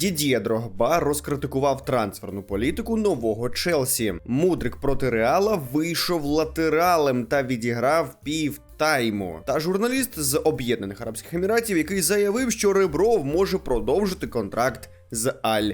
Дід'є Дрогба розкритикував трансферну політику нового Челсі. Мудрик проти Реала вийшов латералем та відіграв пів. Тайму та журналіст з Об'єднаних Арабських Еміратів, який заявив, що Ребров може продовжити контракт з Аль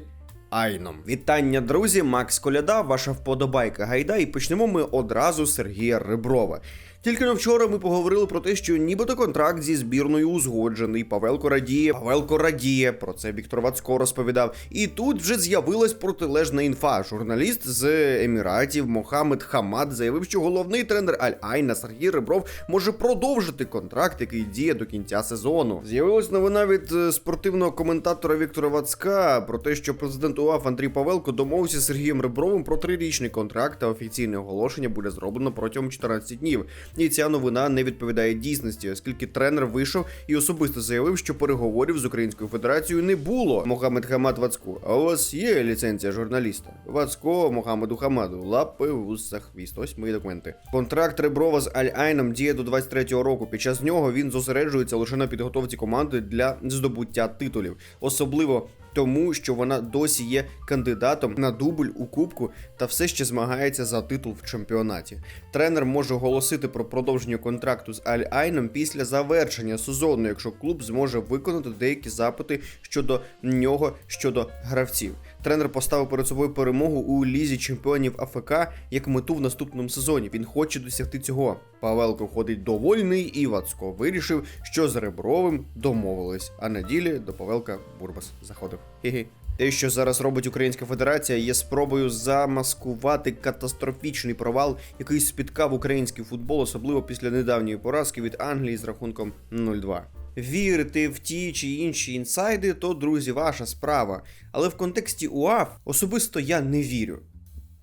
Айном. Вітання, друзі! Макс Коляда, ваша вподобайка гайда, і почнемо ми одразу з Сергія Реброва. Тільки вчора ми поговорили про те, що нібито контракт зі збірною узгоджений. Павелко радіє, Павелко радіє. Про це Віктор Вацько розповідав. І тут вже з'явилась протилежна інфа. Журналіст з Еміратів Мохамед Хамад заявив, що головний тренер Аль Айна Сергій Ребров може продовжити контракт, який діє до кінця сезону. З'явилась новина від е, спортивного коментатора Віктора Вацька про те, що президент УАФ Андрій Павелко домовився з Сергієм Ребровим про трирічний контракт, та офіційне оголошення буде зроблено протягом 14 днів. І ця новина не відповідає дійсності, оскільки тренер вийшов і особисто заявив, що переговорів з Українською Федерацією не було. Мохамед Хамад Вацько. А у вас є ліцензія журналіста? Вацько Мохамеду Хамаду. Лапи вуса хвіст. Ось мої документи. Контракт Реброва з Аль Айном діє до 23-го року. Під час нього він зосереджується лише на підготовці команди для здобуття титулів, особливо. Тому що вона досі є кандидатом на дубль у кубку та все ще змагається за титул в чемпіонаті. Тренер може оголосити про продовження контракту з Аль Айном після завершення сезону, якщо клуб зможе виконати деякі запити щодо нього щодо гравців. Тренер поставив перед собою перемогу у лізі чемпіонів АФК як мету в наступному сезоні. Він хоче досягти цього. Павелко ходить довольний, і Вацко вирішив, що з Ребровим домовились. А на ділі до Павелка Бурбас заходив. Хі-хі. Те, що зараз робить Українська Федерація, є спробою замаскувати катастрофічний провал, який спіткав український футбол, особливо після недавньої поразки від Англії з рахунком 0-2. Вірити в ті чи інші інсайди, то друзі, ваша справа. Але в контексті УАФ особисто я не вірю.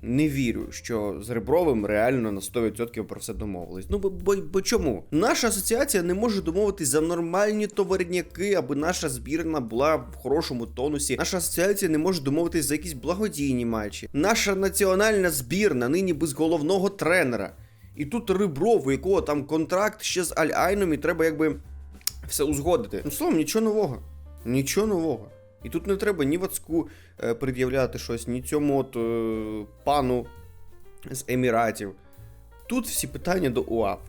Не вірю, що з Ребровим реально на 100% про все домовились. Ну бо, бо, бо чому? Наша асоціація не може домовитись за нормальні товарняки, аби наша збірна була в хорошому тонусі. Наша асоціація не може домовитись за якісь благодійні матчі. Наша національна збірна нині без головного тренера. І тут Ребров, у якого там контракт ще з Аль-Айном, і треба якби все узгодити. Ну словом, нічого нового. Нічого нового. І тут не треба ні Вацку е, пред'являти щось, ні цьому от е, пану з Еміратів. Тут всі питання до УАФ.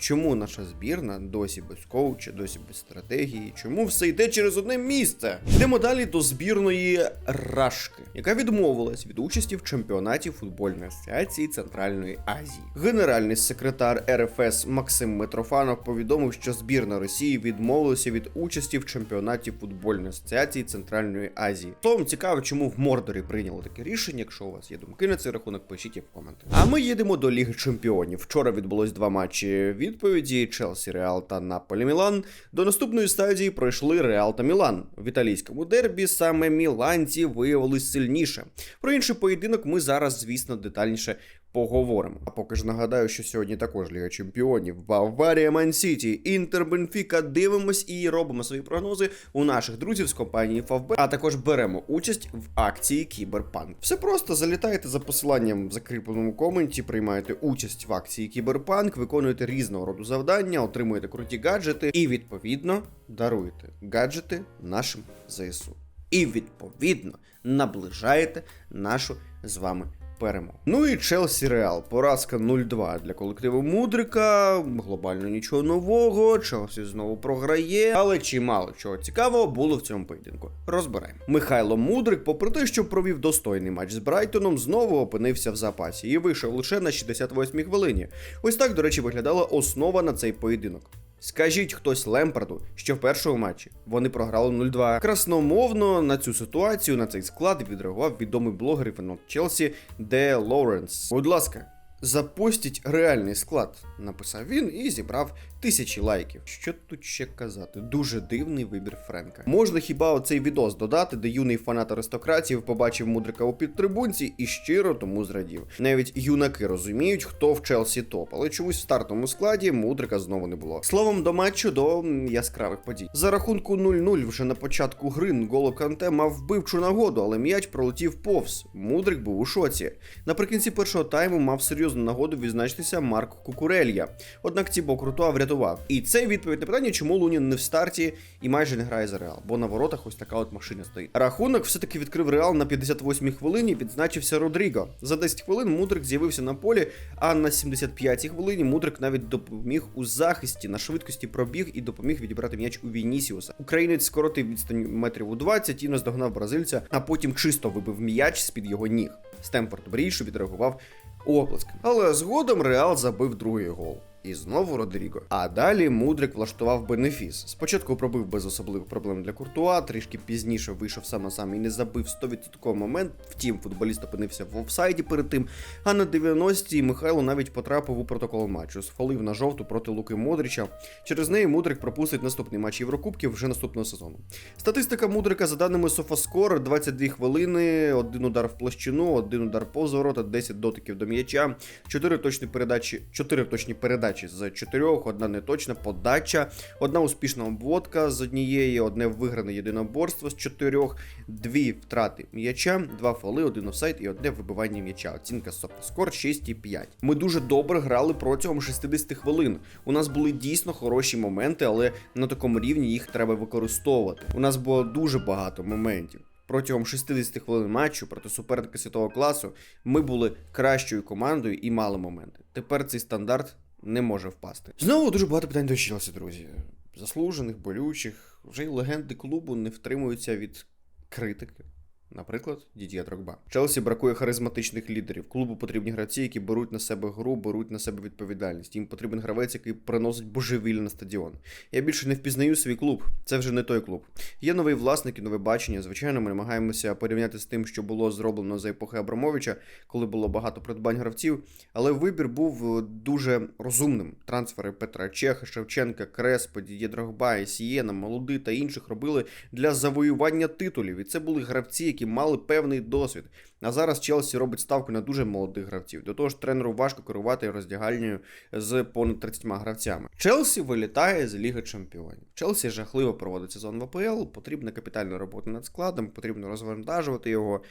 Чому наша збірна досі без коуча, досі без стратегії? Чому все йде через одне місце? Йдемо далі до збірної Рашки, яка відмовилась від участі в чемпіонаті футбольної асоціації Центральної Азії. Генеральний секретар РФС Максим Митрофанов повідомив, що збірна Росії відмовилася від участі в чемпіонаті футбольної асоціації Центральної Азії. Словом, цікаво, чому в Мордорі прийняли таке рішення. Якщо у вас є думки на цей рахунок, пишіть їх в коменти. А ми їдемо до Ліги Чемпіонів. Вчора відбулось два матчі відповіді: Челсі, Реал та Наполі Мілан. До наступної стадії пройшли Реал та Мілан. В італійському дербі саме міланці виявились сильніше. Про інший поєдинок ми зараз, звісно, детальніше поговоримо. А поки ж нагадаю, що сьогодні також Ліга Чемпіонів, Баварія, Мансіті, Інтер, Бенфіка. Дивимось і робимо свої прогнози у наших друзів з компанії Фавбет, а також беремо участь в акції Кіберпанк. Все просто залітаєте за посиланням в закріпленому коменті, приймаєте участь в акції Кіберпанк, виконуєте різного роду завдання, отримуєте круті гаджети і відповідно даруєте гаджети нашим ЗСУ. І відповідно наближаєте нашу з вами перемогу. Ну і Челсі Реал. Поразка 0-2 для колективу Мудрика. Глобально нічого нового. Челсі знову програє. Але чимало чого цікавого було в цьому поєдинку. Розберемо. Михайло Мудрик, попри те, що провів достойний матч з Брайтоном, знову опинився в запасі і вийшов лише на 68-й хвилині. Ось так, до речі, виглядала основа на цей поєдинок. Скажіть хтось Лемпарду, що в першому матчі вони програли 0-2. Красномовно на цю ситуацію, на цей склад відреагував відомий блогер фанат Челсі Де Лоуренс. Будь ласка, запустіть реальний склад, написав він і зібрав тисячі лайків. Що тут ще казати? Дуже дивний вибір Френка. Можна хіба оцей відос додати, де юний фанат аристократів побачив мудрика у підтрибунці і щиро тому зрадів. Навіть юнаки розуміють, хто в Челсі топ, але чомусь в стартовому складі мудрика знову не було. Словом, до матчу до яскравих подій. За рахунку 0-0 вже на початку гри Нголо Канте мав вбивчу нагоду, але м'яч пролетів повз. Мудрик був у шоці. Наприкінці першого тайму мав серйозну серйозну нагоду відзначитися Марк Кукурелья. Однак Тібо Куртуа врятував. І це відповідь на питання, чому Лунін не в старті і майже не грає за Реал, бо на воротах ось така от машина стоїть. Рахунок все-таки відкрив Реал на 58-й хвилині, відзначився Родріго. За 10 хвилин Мудрик з'явився на полі, а на 75-й хвилині Мудрик навіть допоміг у захисті на швидкості пробіг і допоміг відібрати м'яч у Вінісіуса. Українець скоротив відстань метрів у 20 і наздогнав бразильця, а потім чисто вибив м'яч з-під його ніг. Стемфорд Брішу відреагував оплеском. Але згодом Реал забив другий гол. І знову Родріго. А далі Мудрик влаштував бенефіс. Спочатку пробив без особливих проблем для Куртуа, трішки пізніше вийшов сам на сам і не забив 100% момент. Втім, футболіст опинився в офсайді перед тим. А на 90-й Михайло навіть потрапив у протокол матчу, сфалив на жовту проти Луки Модрича. Через неї Мудрик пропустить наступний матч Єврокубків вже наступного сезону. Статистика Мудрика за даними Софаскор 22 хвилини, один удар в площину, один удар повз ворота, 10 дотиків до м'яча, 4 точні передачі, 4 точні передачі з 4, одна неточна подача, одна успішна обводка з однієї, одне вигране єдиноборство з 4, дві втрати м'яча, два фоли, один офсайд і одне вибивання м'яча. Оцінка Софаскор 6,5. Ми дуже добре грали протягом 60 хвилин. У нас були дійсно хороші моменти, але на такому рівні їх треба використовувати. У нас було дуже багато моментів. Протягом 60 хвилин матчу проти суперника світового класу ми були кращою командою і мали моменти. Тепер цей стандарт не може впасти. Знову дуже багато питань до Челсі, друзі. Заслужених, болючих. Вже й легенди клубу не втримуються від критики. Наприклад, Дід'є Дрогба. Челсі бракує харизматичних лідерів. Клубу потрібні гравці, які беруть на себе гру, беруть на себе відповідальність. Їм потрібен гравець, який приносить божевілля на стадіон. Я більше не впізнаю свій клуб. Це вже не той клуб. Є новий власник і нове бачення. Звичайно, ми намагаємося порівняти з тим, що було зроблено за епохи Абрамовича, коли було багато придбань гравців. Але вибір був е, дуже розумним. Трансфери Петра Чеха, Шевченка, Креспо, Дід'є Дрогба, Сієна, Молоди та інших робили для завоювання титулів. І це були гравці, які мали певний досвід. А зараз Челсі робить ставку на дуже молодих гравців. До того ж, тренеру важко керувати роздягальнею з понад 30 гравцями. Челсі вилітає з Ліги Чемпіонів. Челсі жахливо проводить сезон в АПЛ. Потрібна капітальна робота над складом, потрібно розвантажувати його.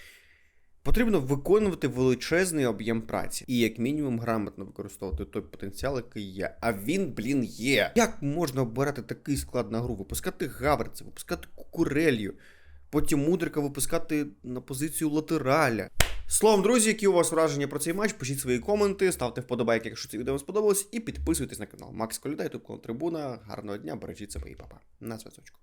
Потрібно виконувати величезний об'єм праці і, як мінімум, грамотно використовувати той потенціал, який є. А він, блін, є. Як можна обирати такий склад на гру? Випускати Гаверца, випускати Кукурелью, потім Мудрика випускати на позицію латераля. Словом, друзі, які у вас враження про цей матч? Пишіть свої коменти, ставте вподобайки, якщо це відео вам сподобалось, і підписуйтесь на канал. Макс Коліда, ютуб Трибуна. Гарного дня, бережіть себе і папа. На зв'язочку.